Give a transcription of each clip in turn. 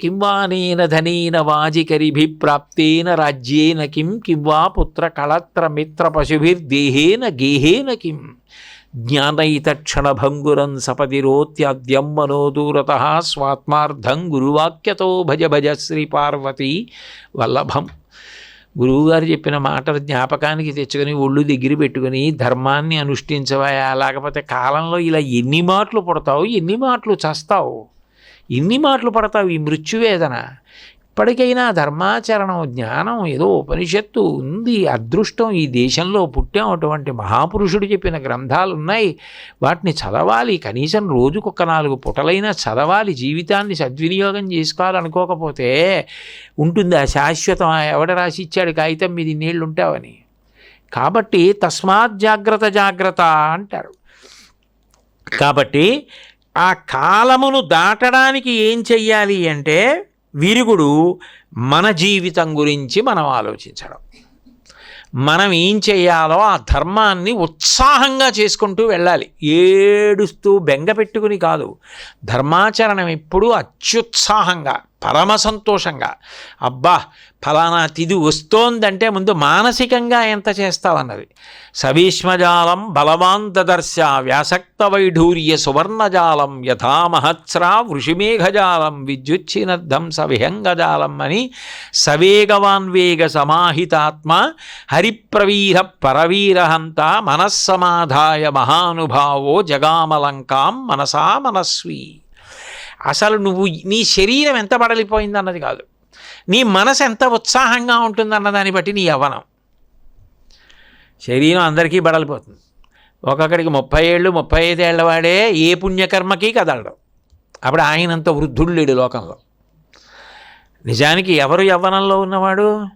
కింవానేన ధనేన వాజికరిభి ప్రాప్తేన రాజ్యేన కిం కింవా పుత్ర కళత్ర మిత్ర పశుభిర్దేహేన గేహేన కిం జ్ఞానైతక్షణభంగురం సపదిరోత్యాద్యం మనోదూరత స్వాత్మార్థం గురువాక్యతో భజ భజ శ్రీ పార్వతీ వల్లభం గురువుగారు చెప్పిన మాట జ్ఞాపకానికి తెచ్చుకొని ఒళ్ళు దగ్గర పెట్టుకొని ధర్మాన్ని అనుష్ఠించవా? లేకపోతే కాలంలో ఇలా ఎన్ని మాటలు పుడతావు? ఎన్ని మాటలు చస్తావు? ఎన్ని మాటలు పడతావు ఈ మృత్యువేదన. ఇప్పటికైనా ధర్మాచరణం జ్ఞానం ఏదో ఉపనిషత్తు ఉంది అదృష్టం ఈ దేశంలో పుట్టాం అటువంటి మహాపురుషుడు చెప్పిన గ్రంథాలు ఉన్నాయి వాటిని చదవాలి కనీసం రోజుకొక నాలుగు పుటలైనా చదవాలి జీవితాన్ని సద్వినియోగం చేసుకోవాలనుకోకపోతే ఉంటుంది ఆ శాశ్వతం ఎవడ రాసి ఇచ్చాడు కాగితం మీద ఇన్నేళ్ళు ఉంటావని కాబట్టి తస్మాత్ జాగ్రత్త జాగ్రత్త అంటారు. కాబట్టి ఆ కాలమును దాటడానికి ఏం చెయ్యాలి అంటే విరుగుడు మన జీవితం గురించి మనం ఆలోచించడం. మనం ఏం చేయాలో ఆ ధర్మాన్ని ఉత్సాహంగా చేసుకుంటూ వెళ్ళాలి. ఏడుస్తూ బెంగ పెట్టుకుని కాదు. ధర్మాచరణం ఎప్పుడూ అత్యుత్సాహంగా పరమ సంతోషంగా అబ్బా ఫలానా తిది వస్తోందంటే ముందు మానసికంగా ఎంత చేస్తావన్నది. సవీష్మజాలం బలవాన్ దదర్శ వ్యాసక్త వైఢూర్య సువర్ణజాలం యథా మహత్స్రా వృషిమేఘజాలం విద్యుచ్చినద్ధం సవిహంగజాలం అని సవేగవాన్వేగ సమాహితాత్మ హరిప్రవీర పరవీరహంత మనస్సమాధాయ మహానుభావో జగామలంకాం మనసా మనస్వీ. అసలు నువ్వు నీ శరీరం ఎంత బడలిపోయింది అన్నది కాదు. నీ మనసు ఎంత ఉత్సాహంగా ఉంటుందన్న దాన్ని బట్టి నీ యవ్వనం. శరీరం అందరికీ బడలిపోతుంది. ఒక్కొక్కడికి ముప్పై ఏళ్ళు ముప్పై ఐదేళ్ళ వాడే ఏ పుణ్యకర్మకి కదలడం. అప్పుడు ఆయనంత వృద్ధుడు లేడు లోకంలో. నిజానికి ఎవరు యవ్వనంలో ఉన్నవాడు?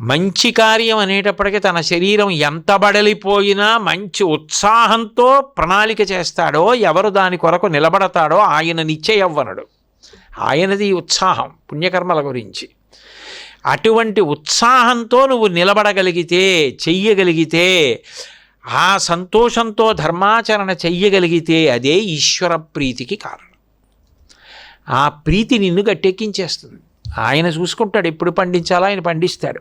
మంచి కార్యం అనేటప్పటికీ తన శరీరం ఎంత బడలిపోయినా మంచి ఉత్సాహంతో ప్రణాళిక చేస్తాడో ఎవరు దాని కొరకు నిలబడతాడో ఆయన నిశ్చయవ్వనుడు. ఆయనది ఉత్సాహం పుణ్యకర్మల గురించి. అటువంటి ఉత్సాహంతో నువ్వు నిలబడగలిగితే చెయ్యగలిగితే ఆ సంతోషంతో ధర్మాచరణ చెయ్యగలిగితే అదే ఈశ్వర ప్రీతికి కారణం. ఆ ప్రీతి నిన్ను గట్టెక్కించేస్తుంది. ఆయన చూసుకుంటాడు ఎప్పుడు పండించాలో ఆయన పండిస్తాడు.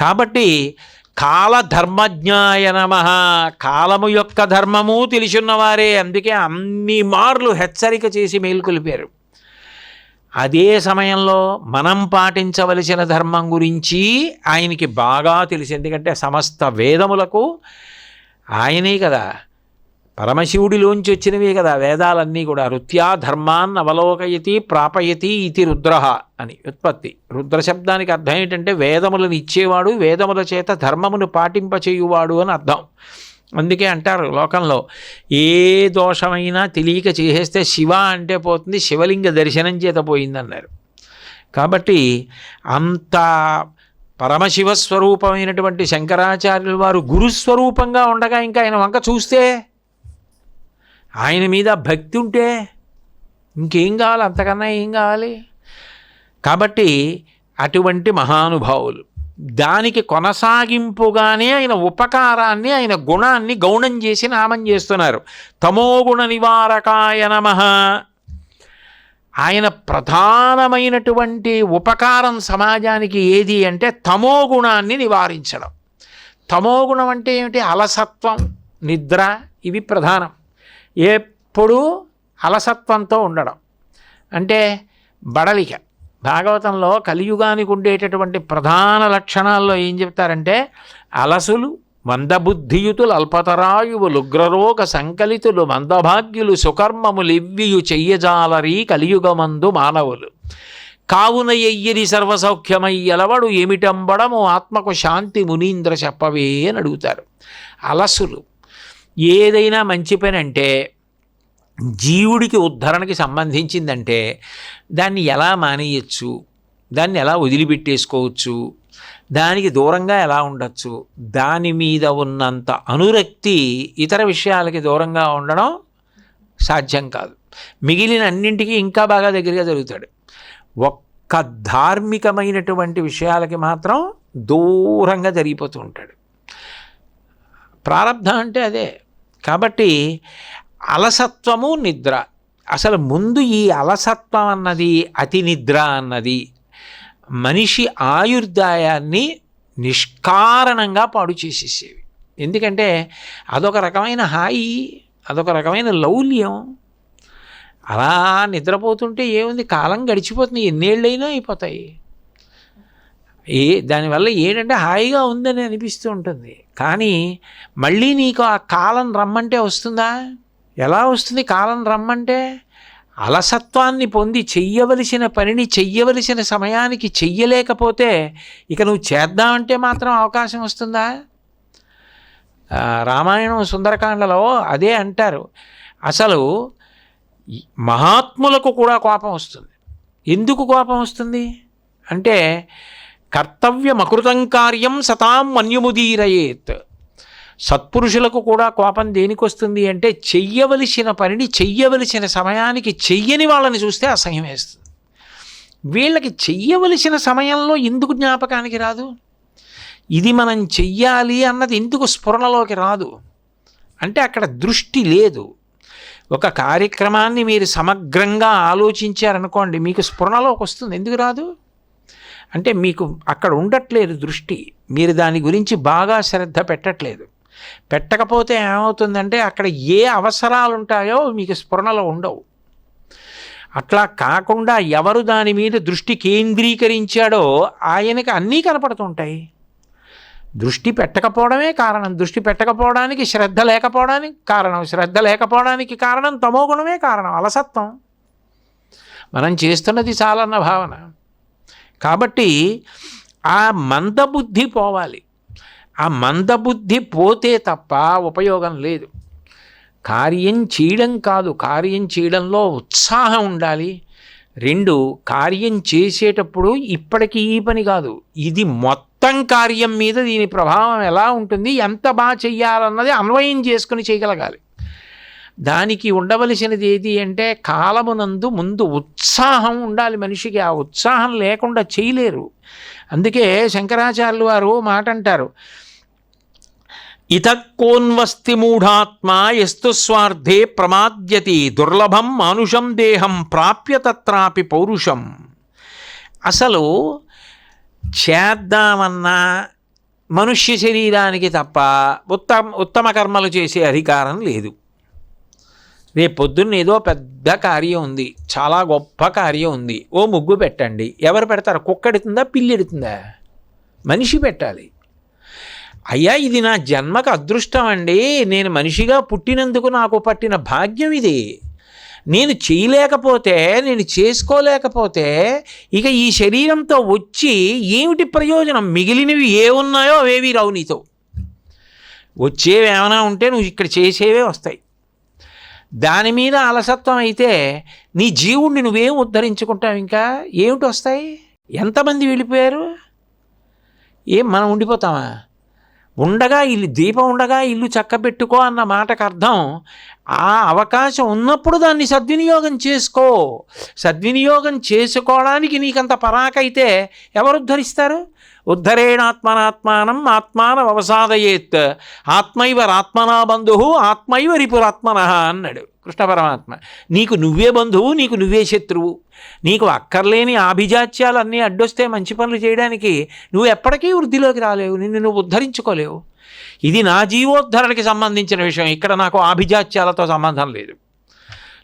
కాబట్టి కాల ధర్మజ్ఞాయ నమ కాలము యొక్క ధర్మము తెలిసిన్నవారే అందుకే అన్ని మార్లు హెచ్చరిక చేసి మేలుకొలిపారు. అదే సమయంలో మనం పాటించవలసిన ధర్మం గురించి ఆయనకి బాగా తెలిసి. ఎందుకంటే సమస్త వేదములకు ఆయనే కదా పరమశివుడిలోంచి వచ్చినవే కదా వేదాలన్నీ కూడా. రుత్యా ధర్మాన్ అవలోకయతి ప్రాపయతి ఇది రుద్ర అని ఉత్పత్తి. రుద్ర శబ్దానికి అర్థం ఏంటంటే వేదములను ఇచ్చేవాడు వేదముల చేత ధర్మమును పాటింపచేయువాడు అని అర్థం. అందుకే అంటారు లోకంలో ఏ దోషమైనా తెలియక చేసేస్తే శివ అంటే పోతుంది శివలింగ దర్శనం చేత పోయిందన్నారు. కాబట్టి అంత పరమశివ స్వరూపమైనటువంటి వారు గురుస్వరూపంగా ఉండగా ఇంకా ఆయన వంక చూస్తే ఆయన మీద భక్తి ఉంటే ఇంకేం కావాలి? అంతకన్నా ఏం కావాలి? కాబట్టి అటువంటి మహానుభావులు దానికి కొనసాగింపుగానే ఆయన ఉపకారాన్ని ఆయన గుణాన్ని గౌణం చేసి నామం చేస్తున్నారు. తమోగుణ నివారకాయ నమ. ఆయన ప్రధానమైనటువంటి ఉపకారం సమాజానికి ఏది అంటే తమోగుణాన్ని నివారించడం. తమోగుణం అంటే ఏమిటి? అలసత్వం నిద్ర ఇవి ప్రధానం. ఎప్పుడూ అలసత్వంతో ఉండడం. అంటే బడలిక. భాగవతంలో కలియుగానికి ఉండేటటువంటి ప్రధాన లక్షణాల్లో ఏం చెప్తారంటే అలసులు మందబుద్ధియుతులు అల్పతరాయువులు ఉగ్రరోగ సంకలితులు మందభాగ్యులు సుకర్మములివ్వియు చెయ్యజాలరీ కలియుగమందు మానవులు. కావున ఎయ్యరి సర్వసౌఖ్యమయ్యలవడు ఏమిటంబడము ఆత్మకు శాంతి మునీంద్ర చెప్పవే అని అడుగుతారు. అలసులు ఏదైనా మంచి పని అంటే జీవుడికి ఉద్ధరణకి సంబంధించిందంటే దాన్ని ఎలా మానేయచ్చు? దాన్ని ఎలా వదిలిపెట్టేసుకోవచ్చు? దానికి దూరంగా ఎలా ఉండొచ్చు? దాని మీద ఉన్నంత అనురక్తి ఇతర విషయాలకి దూరంగా ఉండడం సాధ్యం కాదు. మిగిలిన అన్నింటికి ఇంకా బాగా దగ్గరగా జరుగుతాడు. ఒక్క ధార్మికమైనటువంటి విషయాలకి మాత్రం దూరంగా జరిగిపోతూ ఉంటాడు. ప్రారంధం అంటే అదే. కాబట్టి అలసత్వము నిద్ర. అసలు ముందు ఈ అలసత్వం అన్నది అతి నిద్ర అన్నది మనిషి ఆయుర్దాయాన్ని నిష్కారణంగా పాడు చేసేసేవి. ఎందుకంటే అదొక రకమైన హాయి అదొక రకమైన లౌల్యం. అలా నిద్రపోతుంటే ఏముంది? కాలం గడిచిపోతుంది ఎన్నేళ్ళైనా అయిపోతాయి. ఏ దానివల్ల ఏంటంటే హాయిగా ఉందని అనిపిస్తూ ఉంటుంది. కానీ మళ్ళీ నీకు ఆ కాలం రమ్మంటే వస్తుందా? ఎలా వస్తుంది కాలం రమ్మంటే? అలసత్వాన్ని పొంది చెయ్యవలసిన పనిని చెయ్యవలసిన సమయానికి చెయ్యలేకపోతే ఇక నువ్వు చేద్దామంటే మాత్రం అవకాశం వస్తుందా? రామాయణం సుందరకాండలో అదే అంటారు. అసలు మహాత్ములకు కూడా కోపం వస్తుంది. ఎందుకు కోపం వస్తుంది? అంటే కర్తవ్యమకృతం కార్యం సతాం మన్యుముదీరయేత్. సత్పురుషులకు కూడా కోపం దేనికి వస్తుంది అంటే చెయ్యవలసిన పనిని చెయ్యవలసిన సమయానికి చెయ్యని వాళ్ళని చూస్తే అసహ్యం వేస్తుంది. వీళ్ళకి చెయ్యవలసిన సమయంలో ఎందుకు జ్ఞాపకానికి రాదు. ఇది మనం చెయ్యాలి అన్నది ఎందుకు స్ఫురణలోకి రాదు. అంటే అక్కడ దృష్టి లేదు. ఒక కార్యక్రమాన్ని మీరు సమగ్రంగా ఆలోచించారనుకోండి మీకు స్ఫురణలోకి వస్తుంది. ఎందుకు రాదు? అంటే మీకు అక్కడ ఉండట్లేదు దృష్టి. మీరు దాని గురించి బాగా శ్రద్ధ పెట్టట్లేదు. పెట్టకపోతే ఏమవుతుందంటే అక్కడ ఏ అవసరాలు ఉంటాయో మీకు స్ఫురణలో ఉండవు. అట్లా కాకుండా ఎవరు దాని మీద దృష్టి కేంద్రీకరించాడో ఆయనకి అన్నీ కనపడుతుంటాయి. దృష్టి పెట్టకపోవడమే కారణం. దృష్టి పెట్టకపోవడానికి శ్రద్ధ లేకపోవడానికి కారణం. శ్రద్ధ లేకపోవడానికి కారణం తమోగుణమే కారణం. అలసత్వం. మనం చేస్తున్నది చాలన్న భావన. కాబట్టి ఆ మందబుద్ధి పోవాలి. ఆ మందబుద్ధి పోతే తప్ప ఉపయోగం లేదు. కార్యం చేయడం కాదు. కార్యం చేయడంలో ఉత్సాహం ఉండాలి. రెండు కార్యం చేసేటప్పుడు ఇప్పటికి ఈ పని కాదు. ఇది మొత్తం కార్యం మీద దీని ప్రభావం ఎలా ఉంటుంది? ఎంత బాగా చెయ్యాలన్నది అన్వయం చేసుకుని చేయగలగాలి. దానికి ఉండవలసినది ఏది అంటే కాలమునందు ముందు ఉత్సాహం ఉండాలి మనిషికి. ఆ ఉత్సాహం లేకుండా చేయలేరు. అందుకే శంకరాచార్యులు వారు మాట అంటారు. ఇతక్కోన్వస్తి మూఢాత్మా ఎస్తు స్వార్థే ప్రమాద్యతి దుర్లభం మానుషం దేహం ప్రాప్య తత్రాపి పౌరుషం. అసలు చేద్దామన్నా మనుష్య శరీరానికి తప్ప ఉత్తమ ఉత్తమ కర్మలు చేసే అధికారం లేదు. రేపు పొద్దున్న ఏదో పెద్ద కార్యం ఉంది. చాలా గొప్ప కార్యం ఉంది. ఓ ముగ్గు పెట్టండి. ఎవరు పెడతారు? కుక్క ఎడుతుందా పిల్లి ఎడుతుందా మనిషి పెట్టాలి. అయ్యా ఇది నా జన్మకు అదృష్టం అండి. నేను మనిషిగా పుట్టినందుకు నాకు పట్టిన భాగ్యం ఇది. నేను చేయలేకపోతే నేను చేసుకోలేకపోతే ఇక ఈ శరీరంతో వచ్చి ఏమిటి ప్రయోజనం? మిగిలినవి ఏ ఉన్నాయో అవేవి రావు నీతో. వచ్చేవి ఏమైనా ఉంటే నువ్వు ఇక్కడ చేసేవే వస్తాయి. దాని మీద అలసత్వం అయితే నీ జీవుణ్ణి నువ్వేం ఉద్ధరించుకుంటావు ఇంకా? ఏమిటి వస్తాయి? ఎంతమంది వెళ్ళిపోయారు? ఏం మనం ఉండిపోతామా? ఉండగా ఇల్లు దీపం ఉండగా ఇల్లు చక్కబెట్టుకో అన్న మాటకు అర్థం. ఆ అవకాశం ఉన్నప్పుడు దాన్ని సద్వినియోగం చేసుకో. సద్వినియోగం చేసుకోవడానికి నీకంత పరాకైతే ఎవరు ఉద్ధరిస్తారు? ఉద్ధరేణాత్మనాత్మానం ఆత్మాన అవసాదయేత్ ఆత్మైవ ఆత్మనా బంధు ఆత్మైవ రిపురాత్మన అన్నాడు కృష్ణ పరమాత్మ. నీకు నువ్వే బంధువు నీకు నువ్వే శత్రువు. నీకు అక్కర్లేని ఆభిజాత్యాలన్నీ అడ్డొస్తే మంచి పనులు చేయడానికి నువ్వు ఎప్పటికీ వృద్ధిలోకి రాలేవు నిన్ను నువ్వు ఉద్ధరించుకోలేవు. ఇది నా జీవోద్ధరణకి సంబంధించిన విషయం ఇక్కడ నాకు ఆభిజాత్యాలతో సంబంధం లేదు.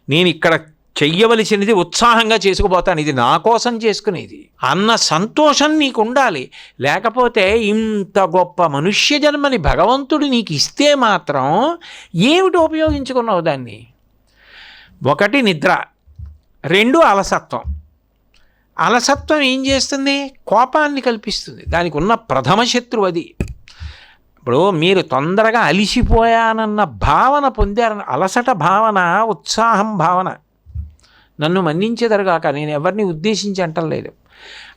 నేను ఇక్కడ చెయ్యవలసినది ఉత్సాహంగా చేసుకుపోతాను. ఇది నా కోసం చేసుకునేది. అన్న సంతోషం నీకు ఉండాలి లేకపోతే ఇంత గొప్ప మనుష్య జన్మని భగవంతుడు నీకు ఇస్తే మాత్రం ఏమిటి ఉపయోగించుకున్నావు దాన్ని? ఒకటి నిద్ర రెండు అలసత్వం. అలసత్వం ఏం చేస్తుంది? కోపాన్ని కల్పిస్తుంది. దానికి ఉన్న ప్రథమ శత్రువు అది. ఇప్పుడు మీరు తొందరగా అలిసిపోయానన్న భావన పొందారన్న అలసట భావన ఉత్సాహం భావన నన్ను మన్నించేదరుగాక నేను ఎవరిని ఉద్దేశించి అంటలేదు.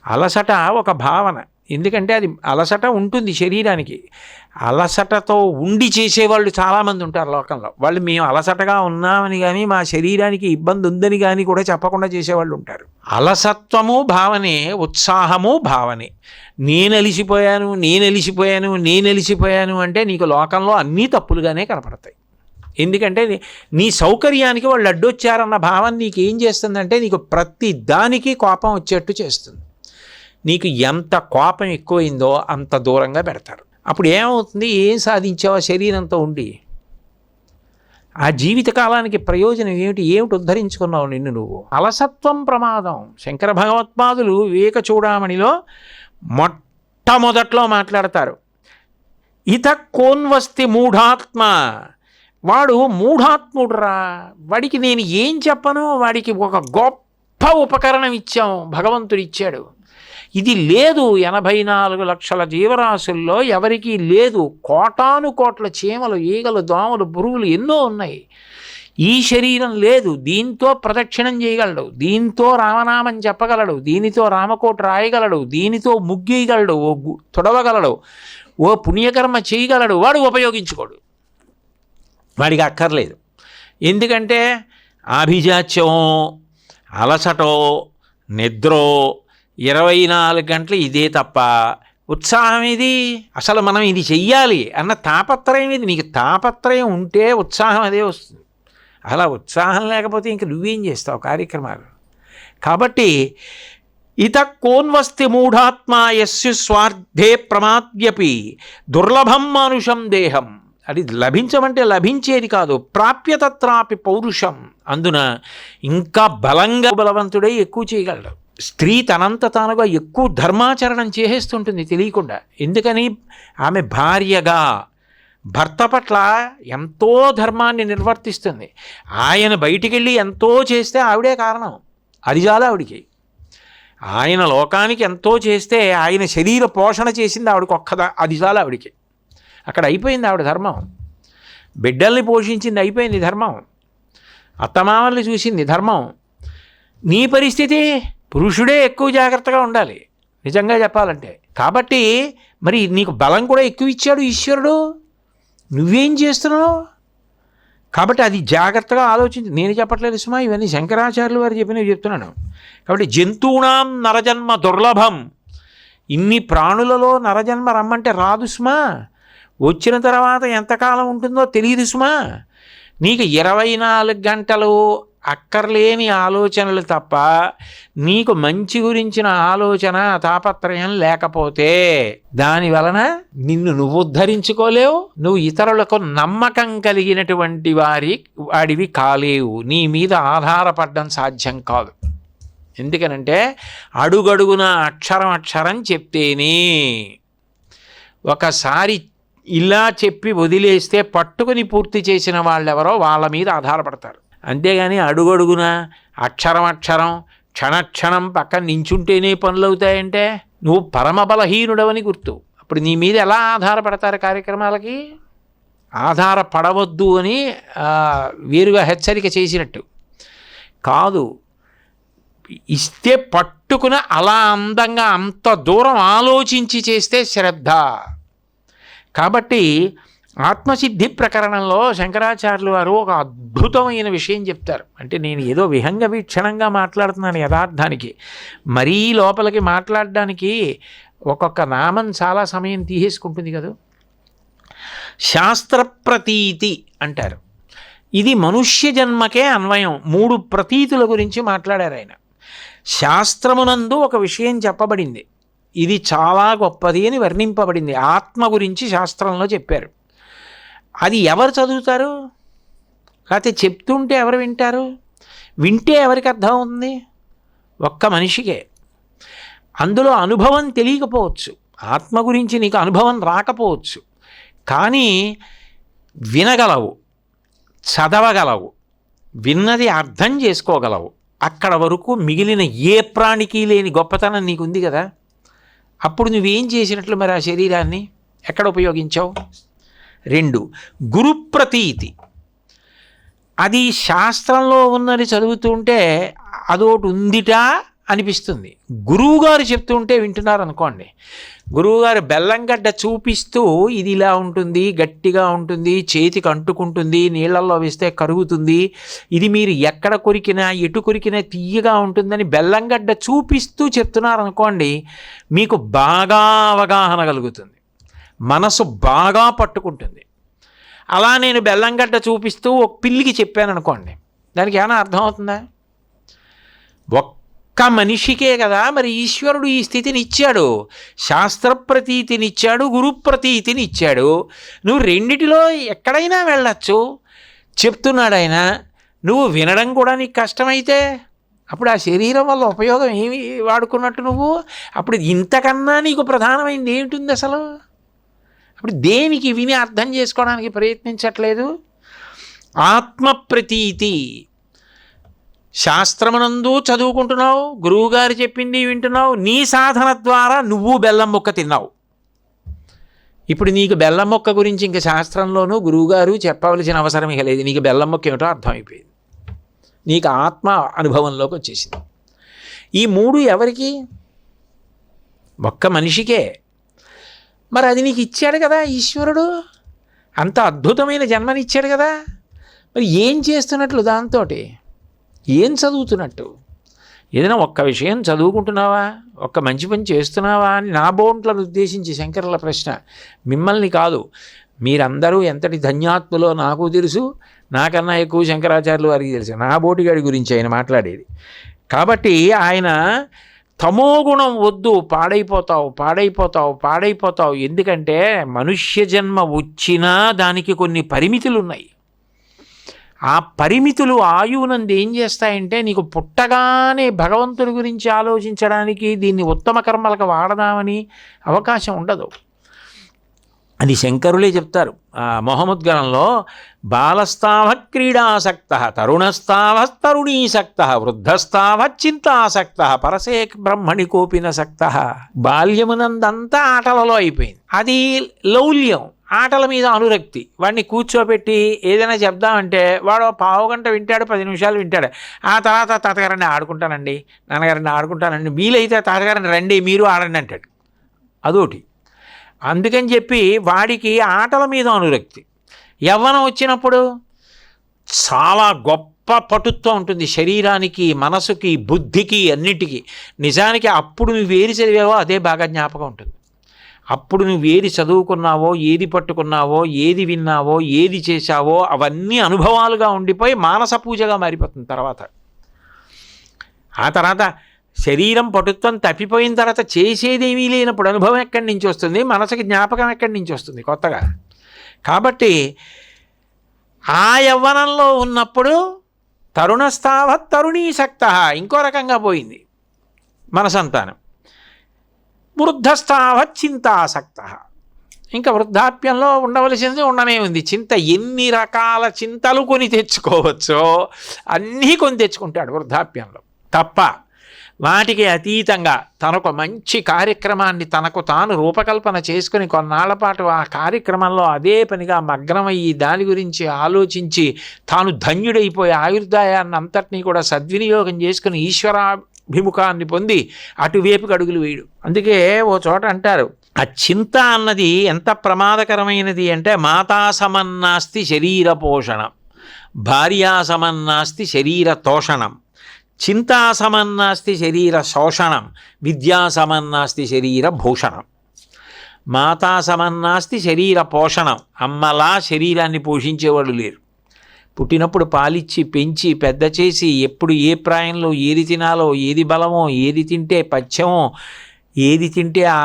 అలసట ఒక భావన. ఎందుకంటే అది అలసట ఉంటుంది శరీరానికి. అలసటతో ఉండి చేసేవాళ్ళు చాలామంది ఉంటారు లోకంలో. వాళ్ళు మేము అలసటగా ఉన్నామని కానీ మా శరీరానికి ఇబ్బంది ఉందని కానీ కూడా చెప్పకుండా చేసేవాళ్ళు ఉంటారు. అలసత్వము భావనే ఉత్సాహము భావనే. నేను అలిసిపోయాను నేను అలిసిపోయాను నేను అలిసిపోయాను అంటే నీకు లోకంలో అన్నీ తప్పులుగానే కనపడతాయి. ఎందుకంటే నీ- సౌకర్యానికి వాళ్ళు అడ్డొచ్చారన్న భావం నీకు ఏం చేస్తుందంటే నీకు ప్రతి దానికి కోపం వచ్చేట్టు చేస్తుంది. నీకు ఎంత కోపం ఎక్కువైందో అంత దూరంగా పెడతారు. అప్పుడు ఏమవుతుంది? ఏం సాధించావు? ఆ శరీరంతో ఉండి. ఆ జీవిత కాలానికి ప్రయోజనం ఏమిటి? ఏమిటి ఉద్ధరించుకున్నావు నిన్ను నువ్వు? అలసత్వం ప్రమాదం. శంకర భగవత్పాదులు వివేక చూడామణిలో మొట్టమొదట్లో మాట్లాడతారు. ఇత కోన్వస్తి మూఢాత్మ. వాడు మూఢాత్ముడురా. వాడికి నేను ఏం చెప్పను? వాడికి ఒక గొప్ప ఉపకరణం ఇచ్చాం భగవంతుడు ఇచ్చాడు. ఇది లేదు ఎనభై నాలుగు లక్షల జీవరాశుల్లో ఎవరికీ లేదు. కోటాను కోట్ల చీమలు ఈగలు దోమలు పురుగులు ఎన్నో ఉన్నాయి. ఈ శరీరం లేదు. దీంతో ప్రదక్షిణం చేయగలడు. దీంతో రామనామం చెప్పగలడు. దీనితో రామకోట రాయగలడు. దీనితో ముగ్గేయగలడు. ఓ తొడవగలడు తుడవగలడు. ఓ పుణ్యకర్మ చేయగలడు. వాడు ఉపయోగించుకోడు. వాడికి అక్కర్లేదు. ఎందుకంటే ఆభిజాత్యమో అలసటో నిద్రో ఇరవై నాలుగు గంటలు ఇదే తప్ప ఉత్సాహం ఇది అసలు మనం ఇది చెయ్యాలి అన్న తాపత్రయం ఇది నీకు తాపత్రయం ఉంటే ఉత్సాహం అదే వస్తుంది. అలా ఉత్సాహం లేకపోతే ఇంక నువ్వేం చేస్తావు కార్యక్రమాలు? కాబట్టి ఇత కోన్వస్తి మూఢాత్మా యస్సు స్వార్థే ప్రమాద్యపి దుర్లభం మానుషం దేహం. అది లభించమంటే లభించేది కాదు. ప్రాప్యతత్రాపి పౌరుషం. అందున ఇంకా బలంగా బలవంతుడై ఎక్కువ చేయగలడు. స్త్రీ తనంత తానుగా ఎక్కువ ధర్మాచరణం చేసేస్తుంటుంది తెలియకుండా. ఎందుకని? ఆమె భార్యగా భర్త పట్ల ఎంతో ధర్మాన్ని నిర్వర్తిస్తుంది. ఆయన బయటికి వెళ్ళి ఎంతో చేస్తే ఆవిడే కారణం. అది చాలా ఆవిడికి. ఆయన లోకానికి ఎంతో చేస్తే ఆయన శరీర పోషణ చేసింది ఆవిడకి ఒక్కదా అది చాలా ఆవిడికి. అక్కడ అయిపోయింది ఆవిడ ధర్మం. బిడ్డల్ని పోషించింది అయిపోయింది ధర్మం. అత్తమామల్ని చూసింది ధర్మం. నీ పరిస్థితి పురుషుడే ఎక్కువ జాగ్రత్తగా ఉండాలి. నిజంగా చెప్పాలంటే. కాబట్టి మరి నీకు బలం కూడా ఎక్కువ ఇచ్చాడు ఈశ్వరుడు. నువ్వేం చేస్తున్నావు? కాబట్టి అది జాగ్రత్తగా ఆలోచించి. నేను చెప్పట్లేదు సుమా ఇవన్నీ శంకరాచార్యులు వారు చెప్పినవి చెప్తున్నాను. కాబట్టి జంతువునాం నరజన్మ దుర్లభం. ఇన్ని ప్రాణులలో నరజన్మ రమ్మంటే రాదు సుమా. వచ్చిన తర్వాత ఎంతకాలం ఉంటుందో తెలియదు సుమా. నీకు ఇరవై నాలుగు గంటలు అక్కర్లేని ఆలోచనలు తప్ప నీకు మంచి గురించిన ఆలోచన తాపత్రయం లేకపోతే దాని వలన నిన్ను నువ్వు ఉద్ధరించుకోలేవు నువ్వు ఇతరులకు నమ్మకం కలిగినటువంటి వారి వాడివి కాలేవు. నీ మీద ఆధారపడడం సాధ్యం కాదు. ఎందుకనంటే అడుగడుగున అక్షరం అక్షరం చెప్తేనే ఒకసారి ఇలా చెప్పి వదిలేస్తే పట్టుకుని పూర్తి చేసిన వాళ్ళెవరో వాళ్ళ మీద ఆధారపడతారు. అంతేగాని అడుగడుగున అక్షరం అక్షరం క్షణక్షణం పక్కన నించుంటేనే పనులు అవుతాయంటే నువ్వు పరమ బలహీనుడవని గుర్తు. అప్పుడు నీ మీద ఎలా ఆధారపడతారు కార్యక్రమాలకి? ఆధారపడవద్దు అని వేరుగా హెచ్చరిక చేసినట్టు. కాదు ఇస్తే పట్టుకున అలా అందంగా అంత దూరం ఆలోచించి చేస్తే శ్రద్ధ. కాబట్టి ఆత్మసిద్ధి ప్రకరణంలో శంకరాచార్యులు వారు ఒక అద్భుతమైన విషయం చెప్తారు. అంటే నేను ఏదో విహంగ వీక్షణంగా మాట్లాడుతున్నాను యథార్థానికి. మరీ లోపలికి మాట్లాడడానికి ఒక్కొక్క నామం చాలా సమయం తీసేసుకుంటుంది కదా? శాస్త్రప్రతీతి అంటారు. ఇది మనుష్య జన్మకే అన్వయం. మూడు ప్రతీతుల గురించి మాట్లాడారు ఆయన. శాస్త్రమునందు ఒక విషయం చెప్పబడింది. ఇది చాలా గొప్పది అని వర్ణింపబడింది. ఆత్మ గురించి శాస్త్రంలో చెప్పారు. అది ఎవరు చదువుతారు? లేకపోతే చెప్తుంటే ఎవరు వింటారు? వింటే ఎవరికి అర్థం అవుతుంది? ఒక్క మనిషికే. అందులో అనుభవం తెలియకపోవచ్చు. ఆత్మ గురించి నీకు అనుభవం రాకపోవచ్చు. కానీ వినగలవు. చదవగలవు. విన్నది అర్థం చేసుకోగలవు. అక్కడ వరకు మిగిలిన ఏ ప్రాణికి లేని గొప్పతనం నీకుంది కదా? అప్పుడు నువ్వేం చేసినట్లు మరి ఆ శరీరాన్ని? ఎక్కడ ఉపయోగించావు? రెండు గురుప్రతీతి. అది శాస్త్రంలో ఉన్నది చదువుతుంటే అదోటి ఉందిటా అనిపిస్తుంది. గురువుగారు చెప్తుంటే వింటున్నారు అనుకోండి గురువుగారు బెల్లంగడ్డ చూపిస్తూ ఇది ఇలా ఉంటుంది గట్టిగా ఉంటుంది చేతికి అంటుకుంటుంది నీళ్ళల్లో వేస్తే కరుగుతుంది. ఇది మీరు ఎక్కడ కొరికినా ఎటు కొరికినా తీయగా ఉంటుందని బెల్లంగడ్డ చూపిస్తూ చెప్తున్నారనుకోండి మీకు బాగా అవగాహన కలుగుతుంది. మనసు బాగా పట్టుకుంటుంది. అలా నేను బెల్లంగడ్డ చూపిస్తూ ఒక పిల్లికి చెప్పాను అనుకోండి దానికి ఏమైనా అర్థమవుతుందా ఒక్క మనిషికే కదా మరి ఈశ్వరుడు ఈ స్థితిని ఇచ్చాడు శాస్త్ర ప్రతీతిని ఇచ్చాడు గురు ప్రతీతిని ఇచ్చాడు నువ్వు రెండిటిలో ఎక్కడైనా వెళ్ళచ్చు. చెప్తున్నాడు ఆయన నువ్వు వినడం కూడా నీకు కష్టమైతే అప్పుడు ఆ శరీరం వల్ల ఉపయోగం ఏమి వాడుకున్నట్టు నువ్వు? అప్పుడు ఇంతకన్నా నీకు ప్రధానమైంది ఏమిటింది అసలు? అప్పుడు దేనికి విని అర్థం చేసుకోవడానికి ప్రయత్నించట్లేదు? ఆత్మ ప్రతీతి శాస్త్రమునందు చదువుకుంటున్నావు గురువుగారు చెప్పింది వింటున్నావు నీ సాధన ద్వారా నువ్వు బెల్లం ముక్క తిన్నావు. ఇప్పుడు నీకు బెల్లం మొక్క గురించి ఇంకా శాస్త్రంలోనూ గురువుగారు చెప్పవలసిన అవసరం ఇక లేదు. నీకు బెల్లం మొక్క ఏమిటో అర్థమైపోయింది. నీకు ఆత్మ అనుభవంలోకి వచ్చేసింది. ఈ మూడు ఎవరికి? ఒక్క మనిషికే. మరి అది నీకు ఇచ్చాడు కదా ఈశ్వరుడు? అంత అద్భుతమైన జన్మనిచ్చాడు కదా? మరి ఏం చేస్తున్నట్లు దాంతో ఏం చదువుతున్నట్టు? ఏదైనా ఒక్క విషయం చదువుకుంటున్నావా? ఒక్క మంచి పని చేస్తున్నావా అని నా బోంట్లను ఉద్దేశించి శంకరుల ప్రశ్న. మిమ్మల్ని కాదు మీరందరూ ఎంతటి ధన్యాత్ములో నాకు తెలుసు నాకన్నా ఎక్కువ శంకరాచార్యులు వారికి తెలుసు. నా బోటిగాడి గురించి ఆయన మాట్లాడేది. కాబట్టి ఆయన తమో గుణం వద్దు పాడైపోతావు పాడైపోతావు పాడైపోతావు. ఎందుకంటే మనుష్య జన్మ వచ్చినా దానికి కొన్ని పరిమితులు ఉన్నాయి ఆ పరిమితులు ఆయువునందు ఏం చేస్తాయంటే నీకు పుట్టగానే భగవంతుని గురించి ఆలోచించడానికి దీన్ని ఉత్తమ కర్మలకు వాడదామని అవకాశం ఉండదు. అది శంకరులే చెప్తారు. ఆ మొహమ్మద్గణంలో బాలస్తావ క్రీడాసక్త తరుణస్తావ తరుణీసక్త వృద్ధస్తావ చింతాసక్త పరసే బ్రహ్మణి కోపిన సక్త బాల్యమునందంతా ఆటలలో అయిపోయింది. అది లౌల్యం. ఆటల మీద అనురక్తి. వాడిని కూర్చోబెట్టి ఏదైనా చెప్దామంటే వాడు పావు గంట వింటాడు పది నిమిషాలు వింటాడు. ఆ తర్వాత తాతగారిని ఆడుకుంటానండి నాన్నగారిని ఆడుకుంటానండి వీలైతే తాతగారిని రండి మీరు ఆడండి అంటాడు. అదోటి. అందుకని చెప్పి వాడికి ఆటల మీద అనురక్తి. యవ్వనం వచ్చినప్పుడు చాలా గొప్ప పటుత్వం ఉంటుంది శరీరానికి మనసుకి బుద్ధికి అన్నిటికీ. నిజానికి అప్పుడు నువ్వు ఏది చదివావో అదే బాగా జ్ఞాపకం ఉంటుంది. అప్పుడు నువ్వు ఏది చదువుకున్నావో ఏది పట్టుకున్నావో ఏది విన్నావో ఏది చేశావో అవన్నీ అనుభవాలుగా ఉండిపోయి మానస పూజగా మారిపోతుంది తర్వాత. ఆ తర్వాత శరీరం పటుత్వం తప్పిపోయిన తర్వాత చేసేదేమీ లేనప్పుడు అనుభవం ఎక్కడి నుంచి వస్తుంది? మనసుకి జ్ఞాపకం ఎక్కడి నుంచి వస్తుంది కొత్తగా? కాబట్టి ఆ యవ్వనంలో ఉన్నప్పుడు తరుణస్థావ తరుణీసక్త ఇంకో రకంగా పోయింది మన సంతానం వృద్ధస్థావ చింతాసక్త. ఇంకా వృద్ధాప్యంలో ఉండవలసింది ఉండనే ఉంది చింత ఎన్ని రకాల చింతలు కొని తెచ్చుకోవచ్చో అన్నీ కొని తెచ్చుకుంటాడు వృద్ధాప్యంలో. తప్ప వాటికి అతీతంగా తనకు మంచి కార్యక్రమాన్ని తనకు తాను రూపకల్పన చేసుకుని కొన్నాళ్ళ పాటు ఆ కార్యక్రమంలో అదే పనిగా మగ్నమయ్యి దాని గురించి ఆలోచించి తాను ధన్యుడైపోయి ఆయుర్దాయాన్ని అంతటినీ కూడా సద్వినియోగం చేసుకుని అభిముఖాన్ని పొంది అటువైపుకి అడుగులు వేయడు. అందుకే ఓ చోట అంటారు ఆ చింత అన్నది ఎంత ప్రమాదకరమైనది అంటే మాతా సమన్నాస్తి శరీర పోషణం భార్యా సమన్నాస్తి శరీర తోషణం చింతా సమన్నాస్తి శరీర శోషణం విద్యా సమన్నాస్తి శరీర భూషణం. మాతా సమన్నాస్తి శరీర పోషణం అమ్మలా శరీరాన్ని పోషించేవాడు లేరు. పుట్టినప్పుడు పాలిచ్చి పెంచి పెద్ద చేసి ఎప్పుడు ఏ ప్రాయంలో ఏది తినాలో ఏది బలమో ఏది తింటే పచ్చమో ఏది తింటే ఆ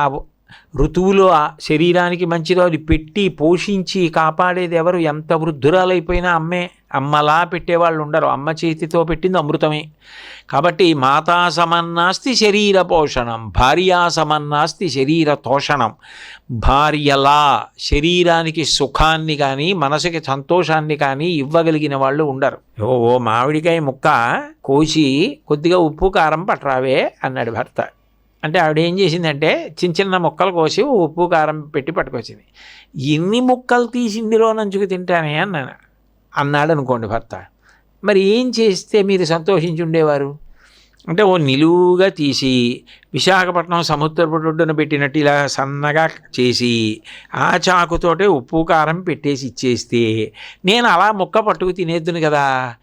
ఋతువులో ఆ శరీరానికి మంచిదో అది పెట్టి పోషించి కాపాడేది ఎవరు? ఎంత వృద్ధురాలైపోయినా అమ్మే. అమ్మలా పెట్టేవాళ్ళు ఉండరు. అమ్మ చేతితో పెట్టింది అమృతమే. కాబట్టి మాతా సమన్నాస్తి శరీర పోషణం భార్యా సమన్నాస్తి శరీర తోషణం. భార్యలా శరీరానికి సుఖాన్ని కానీ మనసుకి సంతోషాన్ని కానీ ఇవ్వగలిగిన వాళ్ళు ఉండరు. ఓ ఓ మామిడికాయ ముక్క కోసి కొద్దిగా ఉప్పు కారం పట్టరావే అన్నాడు భర్త. అంటే ఆవిడ ఏం చేసిందంటే చిన్న చిన్న ముక్కలు కోసి ఉప్పు కారం పెట్టి పట్టుకొచ్చింది. ఎన్ని ముక్కలు తీసి ఇందులో నంచుకు తింటానే అన్నాను. అన్నాడు అనుకోండి భర్త. మరి ఏం చేస్తే మీరు సంతోషించి ఉండేవారు అంటే ఓ నిలువుగా తీసి విశాఖపట్నం సముద్రపు ఒడ్డున పెట్టినట్టు ఇలా సన్నగా చేసి ఆ చాకుతోటే ఉప్పు కారం పెట్టేసి ఇచ్చేస్తే నేను అలా ముక్క పట్టుకు తినేద్దును కదా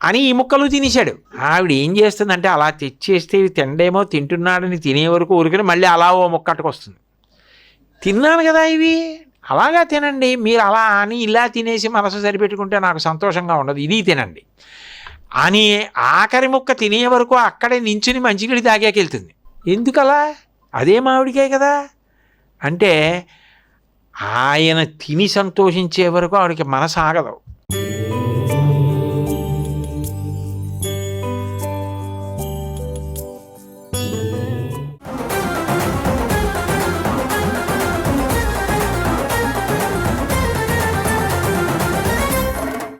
అని ఈ ముక్కలు తినేశాడు. ఆవిడ ఏం చేస్తుందంటే అలా తెచ్చేస్తే తిండేమో తింటున్నాడని తినే వరకు ఊరికని మళ్ళీ అలా ఓ ముక్క అట్టుకొస్తుంది తిన్నాను కదా ఇవి. అలాగా తినండి. మీరు అలా అని ఇలా తినేసి మనసు సరిపెట్టుకుంటే నాకు సంతోషంగా ఉండదు. ఇది తినండి. అని ఆఖరి ముక్క తినే వరకు అక్కడే నించుని మంచినీళ్ళు తాగాకెళ్తుంది ఎందుకలా? అదే మామిడికాయ కదా. అంటే ఆయన తిని సంతోషించే వరకు ఆవిడకి మనసు ఆగదు.